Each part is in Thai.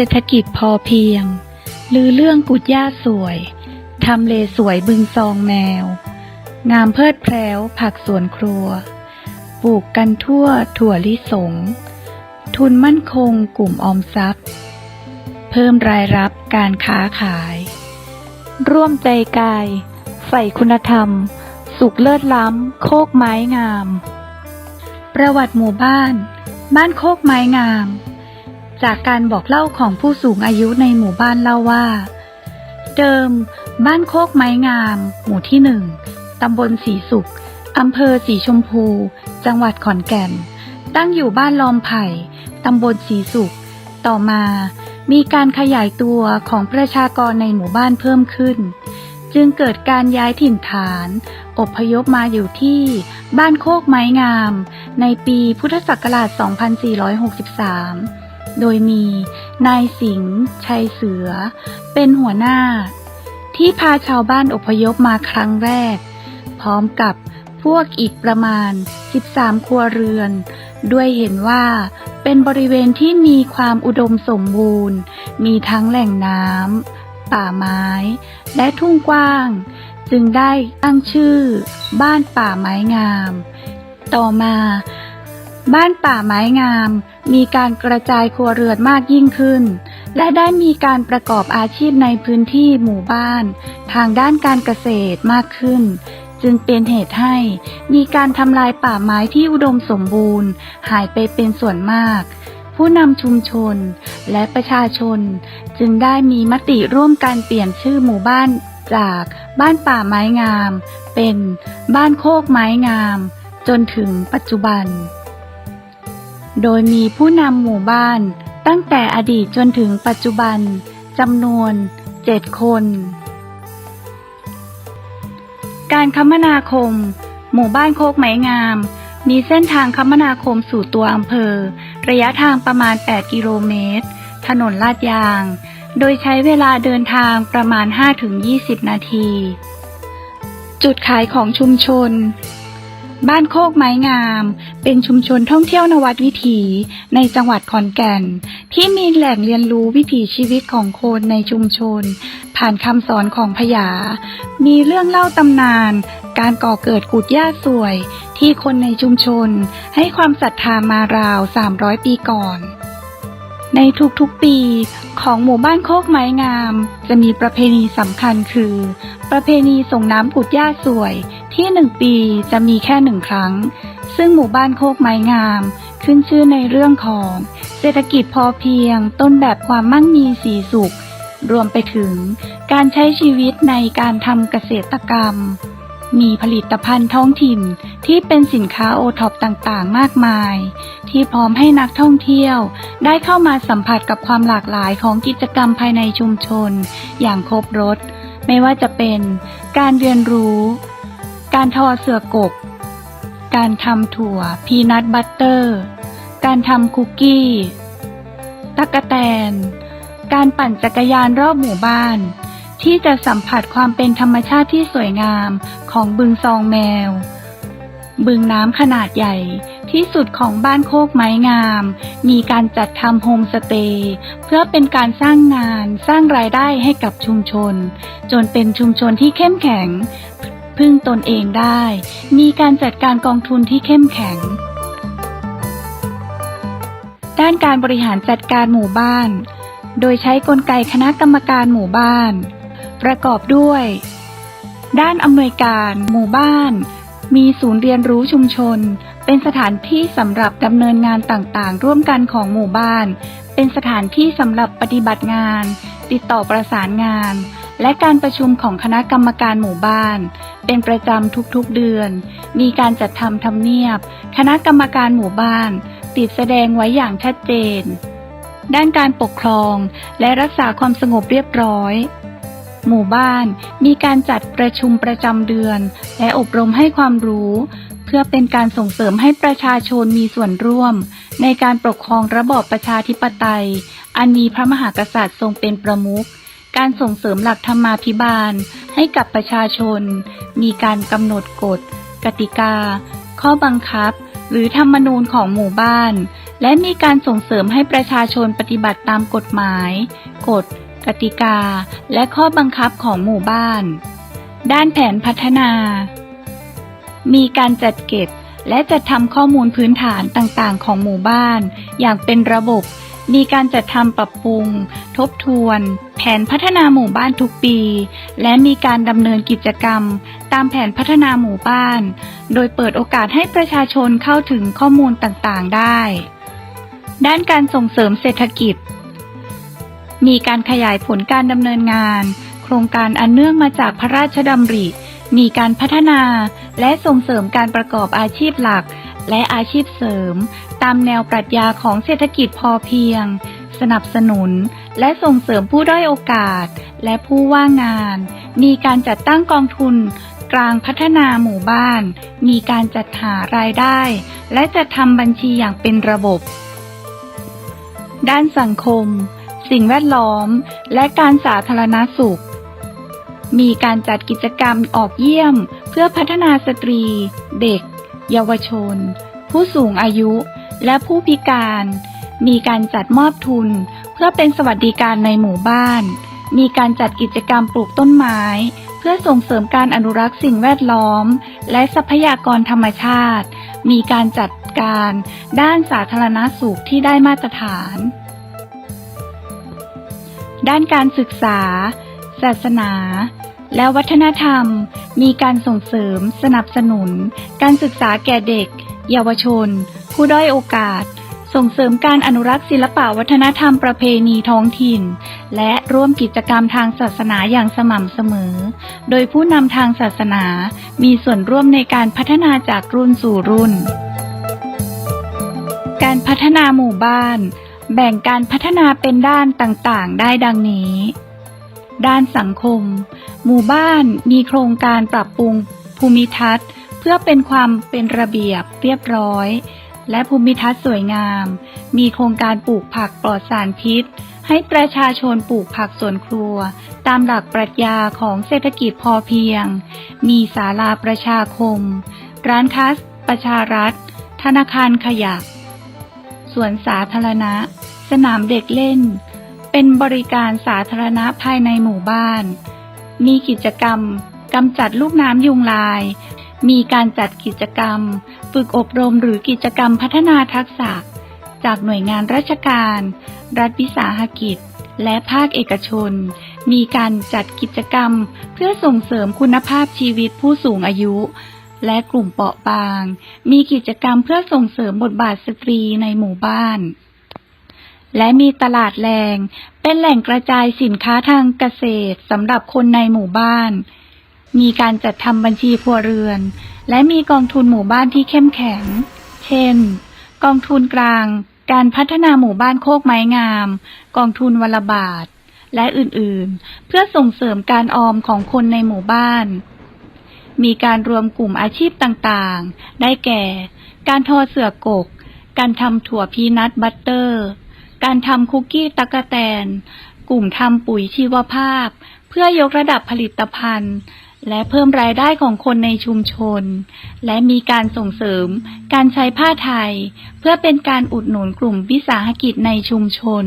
รษฐกิจพอเพียงลือเรื่องกุดหญ้าสวย ทำเลสวยบึงซองแมว งามเพลิดแพร้วผักสวนครัว ปลูกกันทั่วถั่วลิสง ทุนมั่นคงกลุ่มออมทรัพย์ เพิ่มรายรับการค้าขาย ร่วมใจกายใส่คุณธรรม สุขเลิศล้ำ โคกไม้งาม ประวัติหมู่บ้าน บ้านโคกไม้งาม จากการบอกเล่าของผู้สูงอายุในหมู่บ้านเล่าว่า เดิม บ้านโคกไม้งาม หมู่ที่หนึ่งตำบลสีสุขอำเภอสีชมพู จังหวัดขอนแก่น ตั้งอยู่บ้านลอมไผ่ตำบลสีสุข ต่อมา มีการขยายตัวของประชากรในหมู่บ้านเพิ่มขึ้น จึงเกิดการย้ายถิ่นฐานอพยพมาอยู่ที่บ้านโคกไม้งาม ในปีพุทธศักราช 2463 โดยมี นายสิงห์ชัยเสือ เป็นหัวหน้า ที่พาชาวบ้านอพยพมาครั้งแรก พร้อมกับพวกอีกประมาณ 13 ครัวเรือน ด้วยเห็นว่าเป็นบริเวณที่มีความอุดมสมบูรณ์ มีทั้งแหล่งน้ำ ป่าไม้ และทุ่งกว้าง จึงได้ตั้งชื่อ บ้านป่าไม้งาม ต่อมา บ้านป่าไม้งาม มีการกระจายครัวเรือนมากยิ่งขึ้น และได้มีการประกอบอาชีพในพื้นที่หมู่บ้าน ทางด้านการเกษตรมากขึ้น จึงเป็นเหตุให้มีการทำลายป่าไม้ที่อุดมสมบูรณ์ หายไปเป็นส่วนมาก ผู้นำชุมชนและประชาชน จึงได้มีมติร่วมกันเปลี่ยนชื่อหมู่บ้านจากบ้านป่าไม้งาม เป็นบ้านโคกไม้งาม จนถึงปัจจุบัน โดยมีผู้นำหมู่บ้านตั้งแต่อดีตจนถึงปัจจุบันจำนวนเจ็ดคน การคมนาคม หมู่บ้านโคกไม้งาม มีเส้นทางคมนาคมสู่ตัวอำเภอ ระยะทางประมาณ 8 กิโลเมตร ถนนลาดยาง โดยใช้เวลาเดินทางประมาณ 5-20 นาที จุดขายของชุมชน บ้านโคกไม้งาม เป็นชุมชนท่องเที่ยวนวัดวิถีในจังหวัดขอนแก่น ที่มีแหล่งเรียนรู้วิถีชีวิตของคนในชุมชน ผ่านคำสอนของพญามีเรื่องเล่าตำนาน การก่อเกิดกุดย่าสวย ที่คนในชุมชน ให้ความศรัทธามาราว 300 ปีก่อน ในทุกๆปีของหมู่บ้านโคกไม้งาม จะมีประเพณีสำคัญคือ ประเพณีส่งน้ำกุดหญ้าสวยที่หนึ่งปีจะมีแค่หนึ่งครั้ง ซึ่งหมู่บ้านโคกไม้งาม ขึ้นชื่อในเรื่องของ เศรษฐกิจพอเพียง ต้นแบบความมั่งมีสีสุข รวมไปถึง การใช้ชีวิตในการทำเกษตรกรรม มีผลิตภัณฑ์ท้องถิ่นที่เป็นสินค้าโอท็อปต่างๆ มากมาย ที่พร้อมให้นักท่องเที่ยว ได้เข้ามาสัมผัสกับความหลากหลายของกิจกรรมภายในชุมชน อย่างครบรถ ไม่ว่าจะเป็นการเรียนรู้ การทอเสือกก การทำถั่ว พีนัทบัตเตอร์ การทำคุกกี้ตักะแตน การปั่นจักรยานรอบหมู่บ้าน ที่จะสัมผัสความเป็นธรรมชาติที่สวยงามของบึงซองแมว บึงน้ำขนาดใหญ่ที่สุดของบ้านโคกไม้งาม มีการจัดทำโฮมสเตย์เพื่อเป็นการสร้างงานสร้างรายได้ให้กับชุมชน จนเป็นชุมชนที่เข้มแข็ง พึ่งตนเองได้ มีการจัดการกองทุนที่เข้มแข็ง ด้านการบริหารจัดการหมู่บ้าน โดยใช้กลไกคณะกรรมการหมู่บ้าน ประกอบด้วย ด้านอำนวยการหมู่บ้าน มีศูนย์เรียนรู้ชุมชน เป็นสถานที่สำหรับดำเนินงานต่างๆ ร่วมกันของหมู่บ้าน เป็นสถานที่สำหรับปฏิบัติงาน ติดต่อประสานงาน และการประชุมของคณะกรรมการหมู่บ้าน เป็นประจำทุกๆเดือน มีการจัดทำทำเนียบ คณะกรรมการหมู่บ้าน ติดแสดงไว้อย่างชัดเจน ด้านการปกครอง และรักษาความสงบเรียบร้อย หมู่บ้าน มีการจัดประชุมประจำเดือน และอบรมให้ความรู้ เพื่อเป็นการส่งเสริมให้ประชาชนมีส่วนร่วม ในการปกครองระบอบประชาธิปไตย อันมีพระมหากษัตริย์ทรงเป็นประมุขการส่งเสริมหลักธรรมาภิบาล ให้กับประชาชน มีการกำหนดกฎ กติกา ข้อบังคับ หรือธรรมนูญของหมู่บ้าน และมีการส่งเสริมให้ประชาชนปฏิบัติตามกฎหมาย กฎ กติกา และข้อบังคับของหมู่บ้าน ด้านแผนพัฒนา มีการจัดเก็บและจัดทำข้อมูลพื้นฐานต่างๆ ของหมู่บ้าน อย่างเป็นระบบ มีการจัดทำปรับปรุง ทบทวน แผนพัฒนาหมู่บ้านทุกปี และมีการดำเนินกิจกรรม ตามแผนพัฒนาหมู่บ้าน โดยเปิดโอกาสให้ประชาชนเข้าถึงข้อมูลต่างๆ ได้ ด้านการส่งเสริมเศรษฐกิจ มีการขยายผลการดำเนินงาน โครงการอันเนื่องมาจากพระราชดำริ มีการพัฒนาและส่งเสริมการประกอบอาชีพหลัก และอาชีพเสริม ตามแนวปรัชญาของเศรษฐกิจพอเพียง สนับสนุน และส่งเสริมผู้ด้อยโอกาส และผู้ว่างงาน มีการจัดตั้งกองทุนกลางพัฒนาหมู่บ้าน มีการจัดหารายได้ และจัดทำบัญชีอย่างเป็นระบบ ด้านสังคม สิ่งแวดล้อม และการสาธารณสุข มีการจัดกิจกรรมออกเยี่ยม เพื่อพัฒนาสตรี เด็ก เยาวชน ผู้สูงอายุ และผู้พิการ มีการจัดมอบทุน เพื่อเป็นสวัสดิการในหมู่บ้าน มีการจัดกิจกรรมปลูกต้นไม้ เพื่อส่งเสริมการอนุรักษ์สิ่งแวดล้อม และทรัพยากรธรรมชาติ มีการจัดการด้านสาธารณสุขที่ได้มาตรฐาน ด้านการศึกษา ศาสนา และวัฒนธรรม มีการส่งเสริม สนับสนุน การศึกษาแก่เด็ก เยาวชน ผู้ด้อยโอกาส ส่งเสริมการอนุรักษ์ศิลปะวัฒนธรรมประเพณีท้องถิ่น และร่วมกิจกรรมทางศาสนาอย่างสม่ำเสมอ โดยผู้นำทางศาสนา มีส่วนร่วมในการพัฒนาจากรุ่นสู่รุ่น การพัฒนาหมู่บ้าน แบ่งการพัฒนาเป็นด้านต่างๆ ได้ดังนี้ ด้านสังคม หมู่บ้านมีโครงการปรับปรุงภูมิทัศน์ เพื่อเป็นความเป็นระเบียบเรียบร้อย และภูมิทัศน์สวยงาม มีโครงการปลูกผักปลอดสารพิษ ให้ประชาชนปลูกผักสวนครัว ตามหลักปรัชญาของเศรษฐกิจพอเพียง มีศาลาประชาคม ร้านค้าประชารัฐ ธนาคารขยะ สวนสาธารณะ สนามเด็กเล่น เป็นบริการสาธารณะภายในหมู่บ้าน มีกิจกรรมกำจัดลูกน้ำยุงลาย มีการจัดกิจกรรม ฝึกอบรมหรือกิจกรรมพัฒนาทักษะ จากหน่วยงานราชการ รัฐวิสาหกิจ และภาคเอกชน มีการจัดกิจกรรมเพื่อส่งเสริมคุณภาพชีวิตผู้สูงอายุ และกลุ่มเปราะบาง มีกิจกรรมเพื่อส่งเสริมบทบาทสตรีในหมู่บ้าน และมีตลาดแรง เป็นแหล่งกระจายสินค้าทางเกษตรสำหรับคนในหมู่บ้าน มีการจัดทำบัญชีครัวเรือน และมีกองทุนหมู่บ้านที่เข้มแข็ง เช่น กองทุนกลาง การพัฒนาหมู่บ้านโคกไม้งาม กองทุนวลบาทและอื่นๆ เพื่อส่งเสริมการออมของคนในหมู่บ้าน มีการรวมกลุ่มอาชีพต่างๆ ได้แก่ การทอเสือกก การทำถั่วพีนัทบัตเตอร์ การทำคุกกี้ตักะแตน กลุ่มทำปุ๋ยชีวภาพ เพื่อยกระดับผลิตภัณฑ์ และเพิ่มรายได้ของคนในชุมชน และมีการส่งเสริม การใช้ผ้าไทย เพื่อเป็นการอุดหนุนกลุ่มวิสาหกิจในชุมชน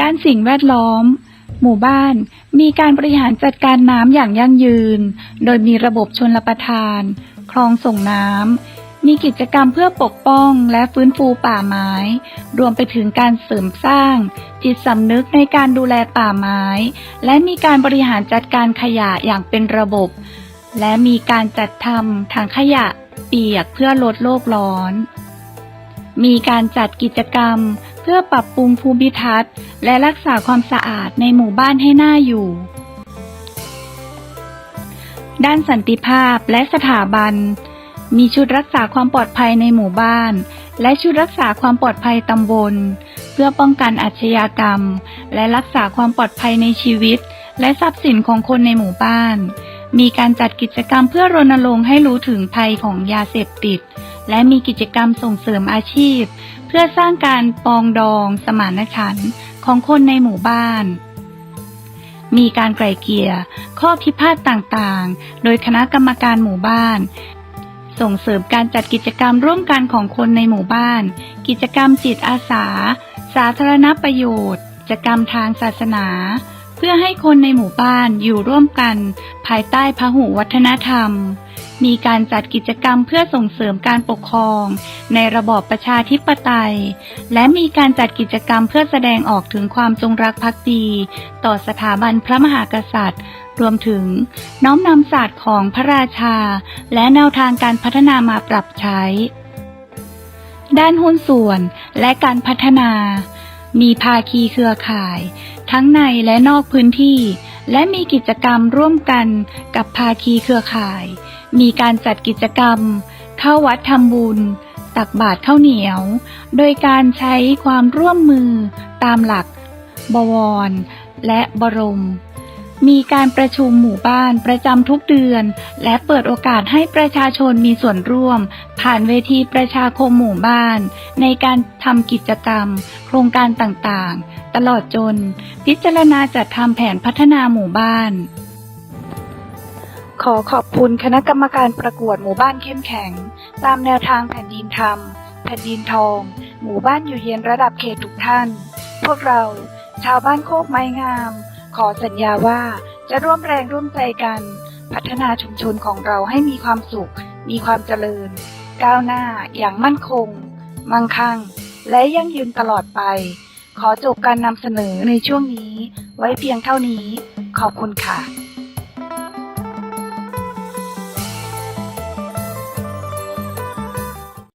ด้านสิ่งแวดล้อม หมู่บ้านมีการบริหารจัดการน้ำอย่างยั่งยืน โดยมีระบบชนลประทาน คลองส่งน้ำ มีกิจกรรมเพื่อปกป้องและฟื้นฟูป่าไม้ รวมไปถึงการเสริมสร้าง จิตสำนึกในการดูแลป่าไม้ และมีการบริหารจัดการขยะอย่างเป็นระบบ และมีการจัดทำถังขยะเปียกเพื่อลดโลกร้อน มีการจัดกิจกรรม เพื่อปรับปรุงภูมิทัศน์ และรักษาความสะอาดในหมู่บ้านให้น่าอยู่ ด้านสันติภาพและสถาบัน มีชุดรักษาความปลอดภัยในหมู่บ้าน และชุดรักษาความปลอดภัยตำบล เพื่อป้องกันอาชญากรรม และรักษาความปลอดภัยในชีวิต และทรัพย์สินของคนในหมู่บ้าน มีการจัดกิจกรรมเพื่อรณรงค์ให้รู้ถึงภัยของยาเสพติด และมีกิจกรรมส่งเสริมอาชีพ เพื่อสร้างการปองดองสมานฉันท์ของคนในหมู่บ้าน มีการไกล่เกลี่ยข้อพิพาทต่างๆ โดยคณะกรรมการหมู่บ้าน ส่งเสริมการจัดกิจกรรมร่วมกันของคนในหมู่บ้าน กิจกรรมจิตอาสา สาธารณประโยชน์ กิจกรรมทางศาสนา เพื่อให้คนในหมู่บ้านอยู่ร่วมกัน ภายใต้พหุวัฒนธรรม มีการจัดกิจกรรมเพื่อส่งเสริมการปกครอง ในระบอบประชาธิปไตย และมีการจัดกิจกรรมเพื่อแสดงออกถึงความจงรักภักดี ต่อสถาบันพระมหากษัตริย์ รวมถึง น้อมนำศาสตร์ของพระราชา และแนวทางการพัฒนามาปรับใช้ ด้านหุ้นส่วนและการพัฒนา มีภาคีเครือข่าย ทั้งในและนอกพื้นที่ และมีกิจกรรมร่วมกันกับภาคีเครือข่าย มีการจัดกิจกรรม เข้าวัดทำบุญ ตักบาตรข้าวเหนียว โดยการใช้ความร่วมมือตามหลัก บวร และบรม มีการประชุมหมู่บ้านประจำทุกเดือน และเปิดโอกาสให้ประชาชนมีส่วนร่วม ผ่านเวทีประชาคมหมู่บ้าน ในการทำกิจกรรม โครงการต่างๆ ตลอดจน พิจารณาจัดทำแผนพัฒนาหมู่บ้าน ขอขอบคุณคณะกรรมการประกวดหมู่บ้านเข้มแข็ง ตามแนวทางแผ่นดินธรรม แผ่นดินทอง หมู่บ้านอยู่เย็นระดับเขตทุกท่าน พวกเรา ชาวบ้านโคกไม้งาม ขอสัญญาว่าจะร่วมแรงร่วมใจกัน พัฒนาชุมชนของเราให้มีความสุข มีความเจริญ ก้าวหน้าอย่างมั่นคง มั่งคั่ง และยั่งยืนตลอดไป ขอจบการนำเสนอในช่วงนี้ไว้เพียงเท่านี้ ขอบคุณค่ะ